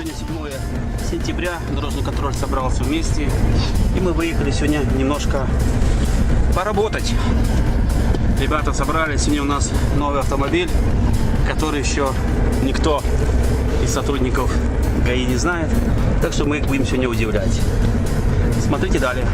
Сегодня 7 сентября, дорожный контроль собрался вместе. И мы выехали сегодня немножко поработать. Ребята собрались, сегодня у нас новый автомобиль, который еще никто из сотрудников ГАИ не знает. Так что мы их будем сегодня удивлять. Смотрите далее.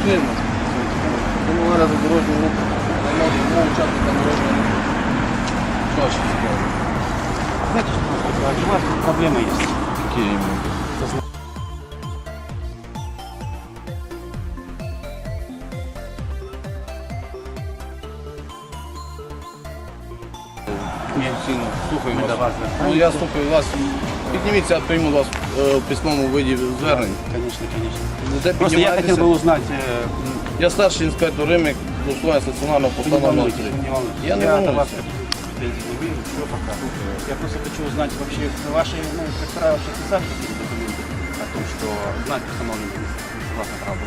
Працюємо. Тому зараз дорожній рух. Наймати мов учасника дорожнього руху. Що ще цікаво? Знаете, что у вас проблема есть. Які іменно? Сильно. Слухаю вас. Ну, я слухаю вас. Підніміться, я прийму вас е, в письмовому виді звернень. Конечно, конечно. Де Просто я хотел піднімаєтеся? бы узнать, э, Я старший інспектор Римик, дословно стаціонарного вы не поста номер волнуйтесь, 3. вы не волнуйтесь. Я не от волнуюсь. вас претензий не вижу, все пока. Я просто хочу узнать вообще, ваши ну, инспектора вообще писали какие-то документы о том, что знак установлен согласно праву.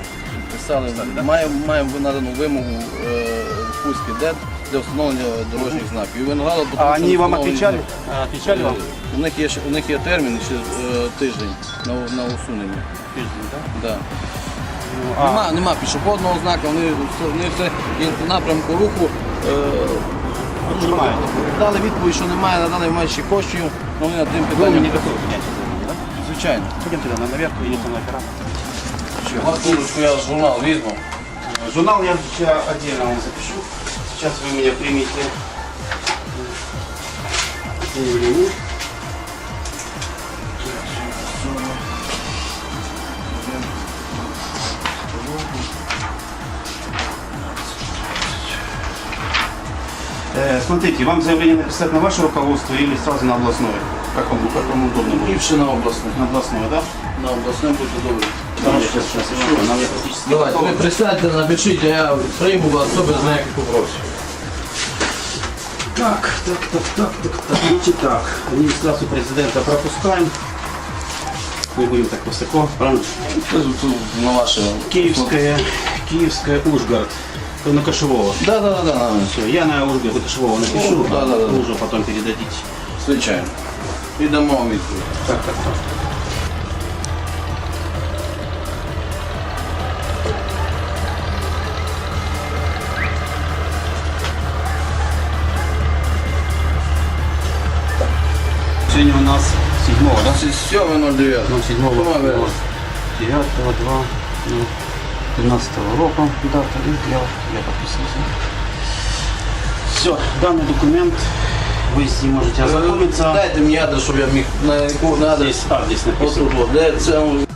Писали, маємо, маємо надану вимогу е, в Кузький ДЕД для встановлення дорожніх знаків. І до А що они вам встановлені отвечали? знаки. А, Отвечали вам? У них є, у них є термін ще е, тиждень на, на усунення. Тиждень, да? Да. Ну, а, Нема, нема пішохідного знака, вони, все- вони все і по напрямку руху е, дали відповідь, що немає на даний момент ще коштів, але вони над тим Вы питанням. не готовы принять да? Звичайно. Пойдем тогда на наверх, идет на оператор. Курочку я журнал візьму. Журнал я сейчас отдельно вам запишу. Сейчас вы меня примите. заявление. Э, Смотрите, вам заявление написать на ваше руководство или сразу на областное? Как вам, как вам удобно будет? Ліпше на обласне. На областное, да? На обласне буде добре. Там сейчас, сейчас ищу, нам я практически Давайте, присядьте, напишіть, я прийму вас все без ніяких попросів. Так, так, так, так, так, так. Значит так, администрацию президента пропускаем. Не будем так высоко, правильно? На ваше. Киевская, Киевская, Ужгород. На Кошевого. Да, да, да, да. Все, я на Ужгород Кошевого напишу, Да, а да, да. вы уже потом передадите. Звичайно. І дамо вам відповідь. Так, так, так. Сегодня у нас 7 да? 7.09. Ну, 7 9 9 2 ну, 15 року дата і я, я подписываюсь. Все, данный документ вы с ним можете ознакомиться. Дайте мені адрес, щоб я міг на яку на адрес. Здесь, а, здесь написано. Отут, от, де це он-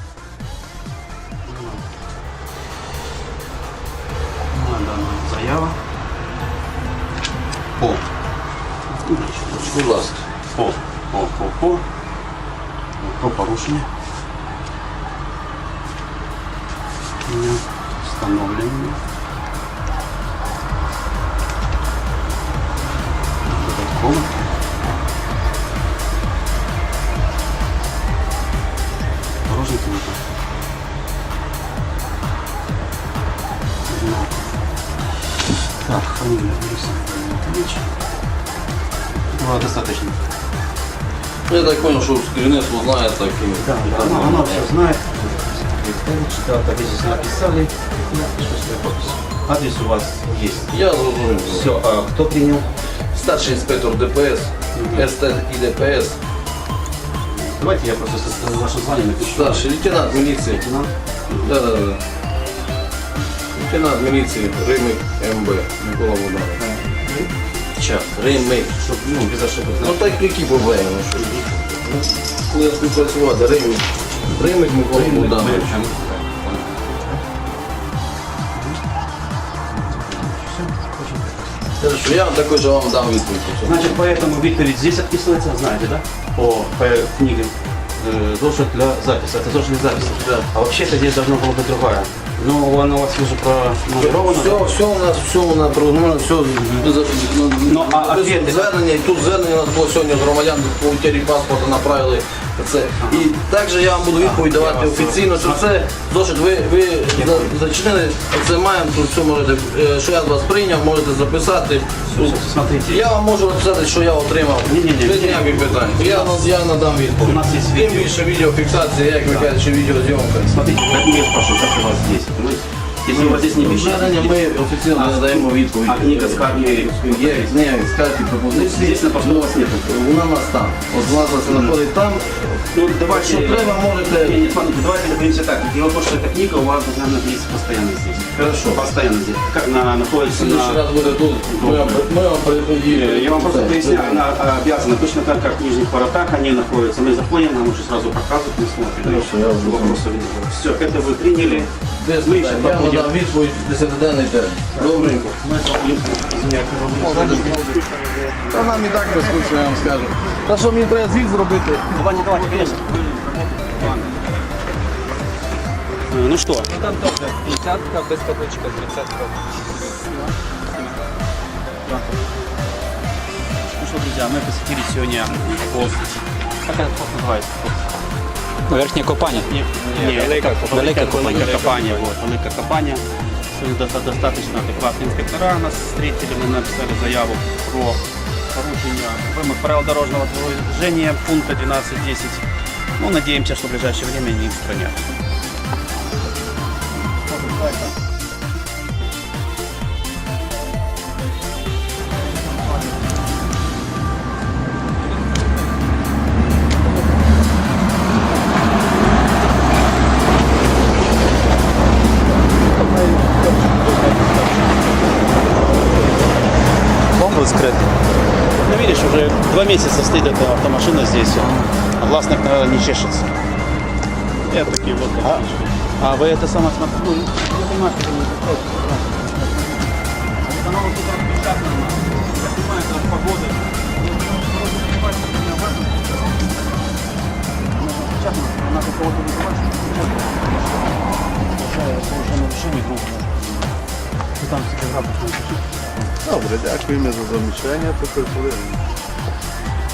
Встановлення. Додатково. Порожник не так. Знак. Так, фамилия Александр Анатольевич. Ну, достаточно. Я так зрозумів, що керівництво знає так і. Да, да, оно, оно все знает. Дата, вы здесь написали. Я пишу свою подпись. Адрес у вас есть. Я зрозумів. Все, а кто принял? Старший інспектор ДПС, СТ і ДПС, Давайте я просто с- с- ваше звание напишу. старший лейтенант міліції. Лейтенант. Да, да, да. Лейтенант міліції Римик МБ Микола Богданович. Сейчас. Римик. Чтобы, ну, без ошибок. Ну так які проблеми? Ну, що? Коли я співпрацювати, Римик. Римик Микола Богданович. Хорошо, я також вам дам відповідь. Значит, поэтому Викторович здесь отписывается, знаете, да? По, по книге. Э, Зошит для записи. Это зошит для записи. Да. А вообще-то здесь должна была быть другая. Но она у вас уже пронумерована. Все, все у нас, все у нас продумано, все Ну, а ответи? звернення, і тут звернення у нас було сьогодні з громадян по утері паспорта направили. це. І також я вам буду відповідь давати офіційно, що це зошит, ви, ви за- зачинили, це маємо, тут все можете, е, що я з вас прийняв, можете записати. Смотрите. Я вам можу написати, що я отримав. Ні-ні-ні. Без ніяких питань. Я, я надам відповідь. У нас є Тим відео. більше відеофіксація, як ви кажете, що відеозйомка. Смотрите, как я спрашиваю, как у вас здесь? понимаете? Если у вас здесь не пишет, Звернення ми офіційно не надаємо відповідь. а книга скарги Є книга скарги пропозиції. здесь на посту у вас нет. Вона у нас там. От власне це знаходить там. Ну, давайте, Що треба, Не, можете. не, смотрите, давайте договоримся так. Дело в том, что эта книга у вас должна находиться постоянно здесь. Хорошо. Постоянно здесь. Как на, находится Следующий на... раз буде тут. Ми вам, ми вам передадімо. Я вам просто поясняю, она а, обязана, точно так, как в нижних воротах они находятся. Мы заходим, нам уже сразу показывают, мы смотрим. Хорошо, я уже Вопросов нет. Все, это вы приняли. Без Ми питань. ще Я побудемо. надам відповідь 10-денний термін. Добренько. Та нам і так безкучно, я вам скажу. Та що мені треба звіт зробити? Давайте, давайте, конечно. Э, Ну что, Там тоже 50 без каблучка, 30 ну что, друзья, мы посетили сегодня пост. Как это пост называется? Верхнє копання. Не, не, велика, велика копания. копання. копания. Вот, велика копания. Сегодня доста- достаточно адекватные инспектора нас встретили, мы написали заяву про порушение вымок правил дорожного движения пункта 12.10. Ну, надеемся, что в ближайшее время они устранят. Скрити. Ну, видишь, уже два месяца стоит эта автомашина здесь. А властных, наверное, не чешется. Я такие вот. А, а вы это сама смотрите? Ну, я понимаю, что это не такое. Оно вот тут распечатано. Я понимаю, это от погоды. Она какого-то вызывает, что нарушение крупное. Там градус напиши. Добре, дякуємо за замічання. Тепер подивимося.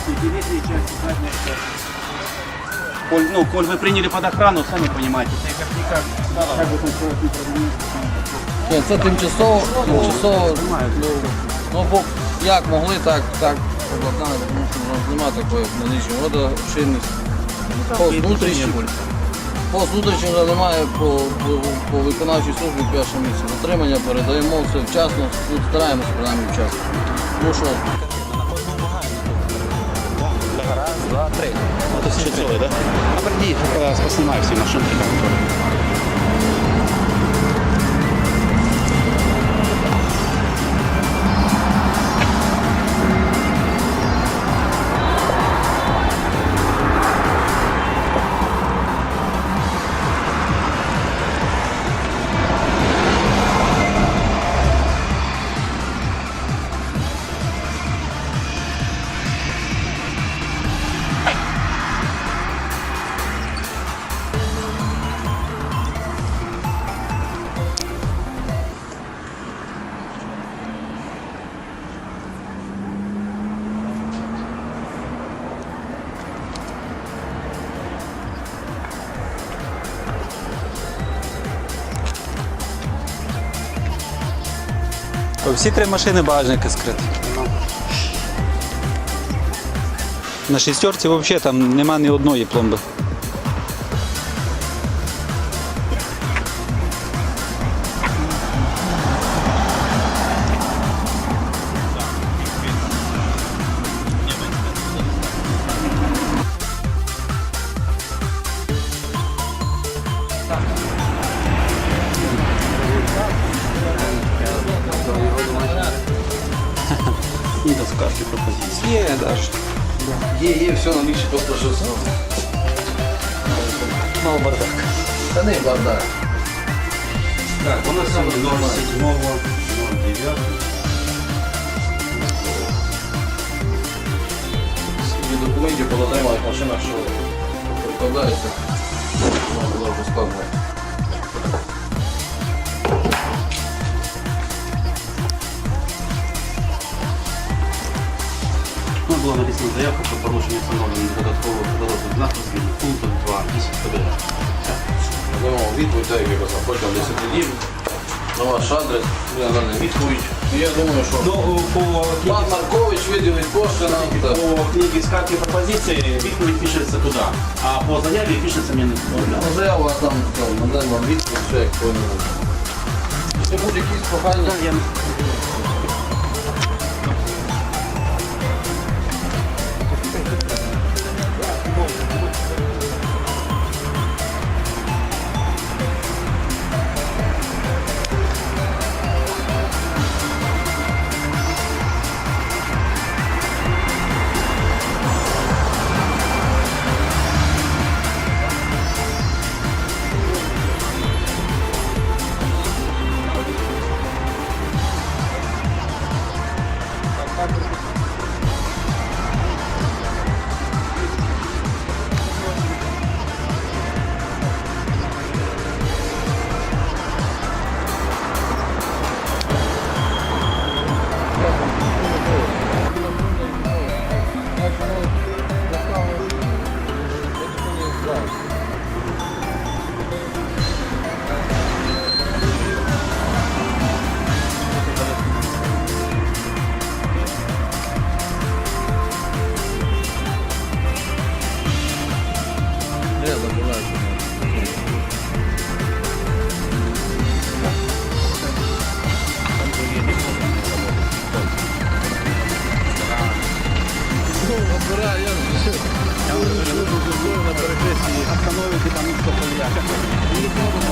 И передние части, задние части. Коль, ну, коль вы приняли под охрану, сами понимаете, это как-никак. Как бы там человек не продвинулся. Ні, Це тимчасово, тимчасово. Ну, ну, бо як могли, так, так обладнали, тому що у нас немає такої налічної водочинність. Пост внутрішній, внутрішній вже немає по, по, по виконавчій службі перше місце. Затримання передаємо все вчасно, тут стараємося принаймні вчасно. Ну що Раз, два, три. Вот это все целое. А приді, я всі машинки. Всі три машини багажники скриті. На шістерці взагалі там нема ні одної пломби. Не доскажете пропозиции. Є, навіть. Є, є, все на що сам. Мав бардак. Та не бардак. Так, у нас сегодня 07 09 Скільки документів позатриманих машинах, що прикладається. Воно було вже. Ну, была написана заявка про порушення встановлених додаткових дорожніх знаків згідно пункту 2 8 ПДР. Дамо відповідь, так як я протягом 10 днів на ваш адрес, буде надана відповідь. Я думаю, що Ну, по пан Маркович виділить кошти нам. так. по книге скарги пропозиції відповідь пишеться туди, а по заяві пишеться мені. Ну, заяву, а там там, надаємо вам відповідь, все як повинно бути. Якщо будуть якісь прохання, Я... я Остановите там их кто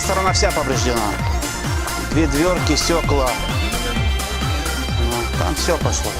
сторона вся повреждена. Две дверки, стекла. Ну, Там все пошло.